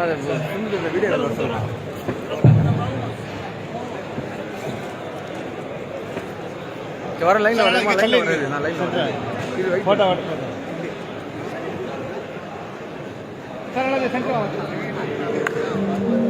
அது சுந்தர் வீடியோ வர சொல்லுங்க வர லைன்ல வரேன் லைன்ல வரேன் நான் லைன்ல வரேன் இது வெயிட் ஃபோட்டோ எல்லாம்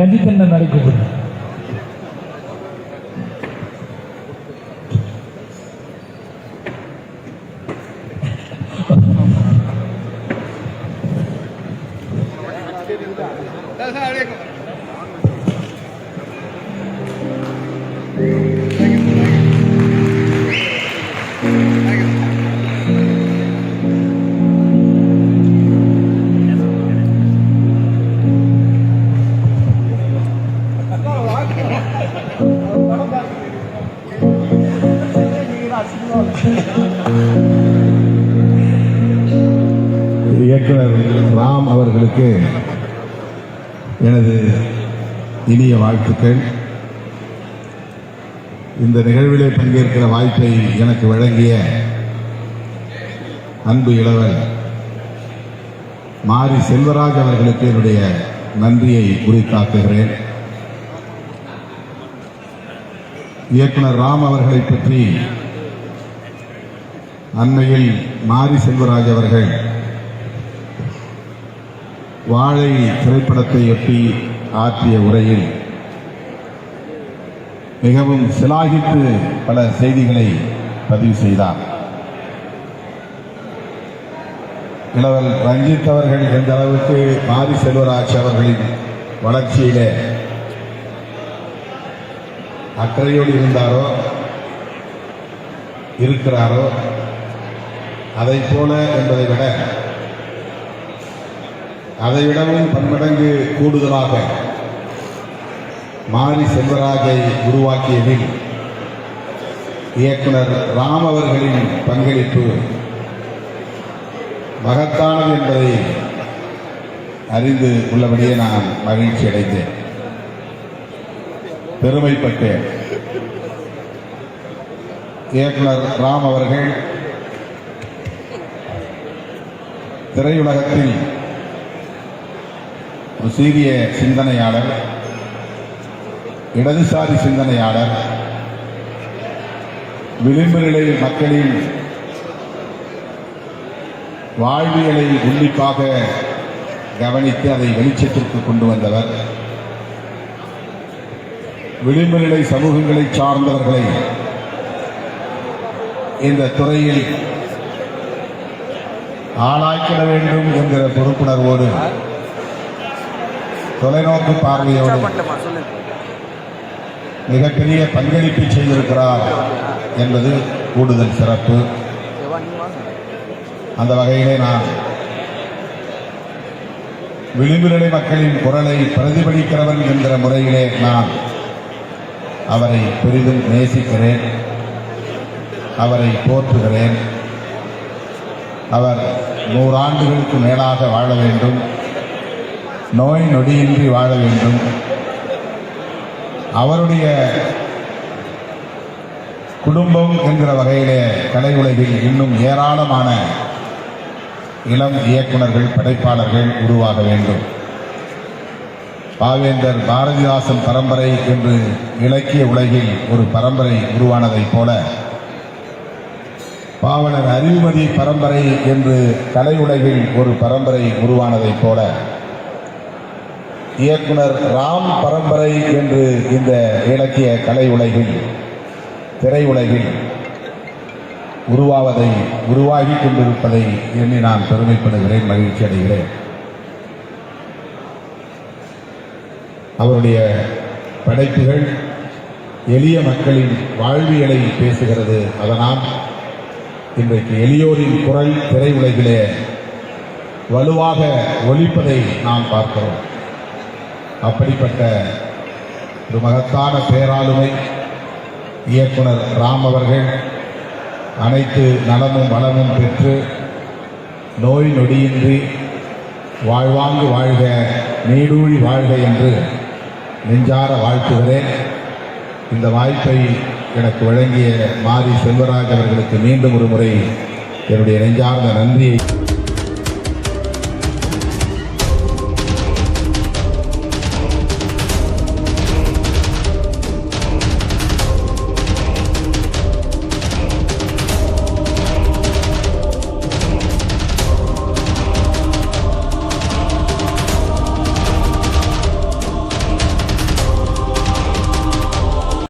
ரஞ்சித் நடை இயக்குனர் ராம் அவர்களுக்கு எனது இனிய வாழ்த்துக்கள். இந்த நிகழ்விலே பங்கேற்கிற வாய்ப்பை எனக்கு வழங்கிய அன்பு இளவல் மாரி செல்வராஜ் அவர்களுக்கு என்னுடைய நன்றியை குறித்தாக்குகிறேன் இயக்குனர் ராம் அவர்களை பற்றி அண்மையில் மாரி செல்வராஜ் அவர்கள் வாழை திரைப்படத்தையொட்டி ஆற்றிய உரையில் மிகவும் சிலாகித்து பல செய்திகளை பதிவு செய்தார். இளவல் ரஞ்சித் அவர்கள் எந்த அளவுக்கு மாரி செல்வராஜ் அவர்களின் வளர்ச்சியிலே அக்கறையோடு இருந்தாரோ இருக்கிறாரோ அதை போல என்பதை விட அதைவிடவும் பன்மடங்கு கூடுதலாக மாரி செல்வராஜை உருவாக்கியதில் இயக்குனர் ராம் அவர்களின் பங்களிப்பு மகத்தானது என்பதை அறிந்து உள்ளபடியே நான் மகிழ்ச்சி அடைந்தேன். பெருமைப்பட்டேன் இயக்குனர் ராம் அவர்கள் திரையுலகத்தில் ஒரு சீரிய சிந்தனையாளர் இடதுசாரி சிந்தனையாளர் விளிம்பு நிலை மக்களின் வாழ்வியலை உன்னிப்பாக கவனித்து அதை வெளிச்சத்திற்கு கொண்டு வந்தவர். விளிம்பு நிலை சமூகங்களை சார்ந்தவர்களை இந்த துறையில் ஆளாக்கிட வேண்டும் என்கிற பொறுப்புணர்வோடு தொலைநோக்கு பார்வையோடு மிகப்பெரிய பங்களிப்பு செய்திருக்கிறார் என்பது கூடுதல் சிறப்பு. அந்த வகையிலே நான் விளிம்பு நிலை மக்களின் குரலை பிரதிபலிக்கிறவன் என்கிற முறையிலே நான் அவரை பெரிதும் நேசிக்கிறேன். அவரை போற்றுகிறேன். அவர் நூறாண்டுகளுக்கு மேலாக வாழ வேண்டும். நோய் நொடியின்றி வாழ வேண்டும். அவருடைய குடும்பம் என்கிற வகையிலே கலை உலகில் இன்னும் ஏராளமான இளம் இயக்குனர்கள் படைப்பாளர்கள் உருவாக வேண்டும். பாவேந்தர் பாரதிதாசன் பரம்பரை என்று இலக்கிய உலகில் ஒரு பரம்பரை உருவானதைப் போல பாவலர் அறிவுமதி பரம்பரை என்று கலை உலகில் ஒரு பரம்பரை உருவானதைப் போல இயக்குனர் ராம் பரம்பரை என்று இந்த இலக்கிய கலை உலகில் திரையுலகில் உருவாவதை உருவாகி கொண்டிருப்பதை எண்ணி நான் பெருமைப்படுகிறேன் மகிழ்ச்சி அடைகிறேன். அவருடைய படைப்புகள் எளிய மக்களின் வாழ்வியலை பேசுகிறது. அதனால் இன்றைக்கு எளியோரின் குரல் திரையுலகிலே வலுவாக ஒலிப்பதை நாம் பார்க்கிறோம். அப்படிப்பட்ட ஒரு மகத்தான பேராளுமை இயக்குனர் ராம் அவர்கள் அனைத்து நலமும் வளமும் பெற்று நோய் நொடியின்றி வாழ்வாங்கு வாழ்க நீடூழி வாழ்க என்று நெஞ்சார வாழ்த்துகிறேன். இந்த வாய்ப்பை எனக்கு வழங்கிய மாரி செல்வராஜ் அவர்களுக்கு மீண்டும் ஒரு முறை என்னுடைய நெஞ்சார்ந்த நன்றியை